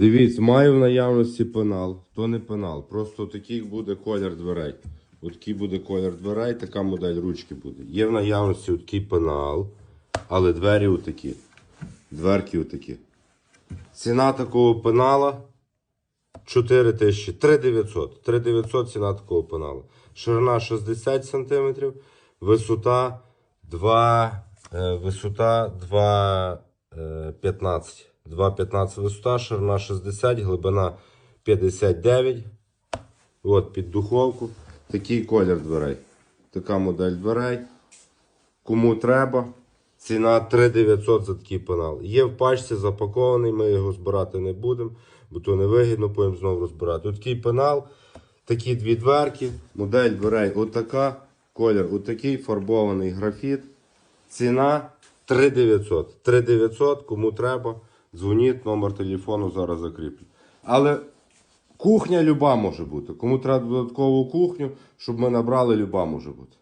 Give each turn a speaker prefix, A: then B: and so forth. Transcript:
A: Дивіться, маю в наявності пенал. То не пенал. Просто такий буде колір дверей. Отакий буде колір дверей, така модель ручки буде. Є в наявності такий пенал, але двері отакі. Дверки отакі. Ціна такого пенала 4 тисячі, 3900. 3900 ціна такого пенала. Ширина 60 см, висота 2, е, висота 2, е, 15. 2,15 висота, ширина 60, глибина 59. От під духовку. Такий колір дверей. Така модель дверей. Кому треба. Ціна 3900 за такий пенал. Є в пачці запакований, ми його збирати не будемо, бо то невигідно, потім знову розбирати. От такий пенал, такі дві дверки, модель дверей отака, колір отакий, фарбований графіт. Ціна 3900. 3900, кому треба, дзвоніть, номер телефону зараз закріплю. Але кухня люба може бути. Кому треба додаткову кухню, щоб ми набрали, люба може бути.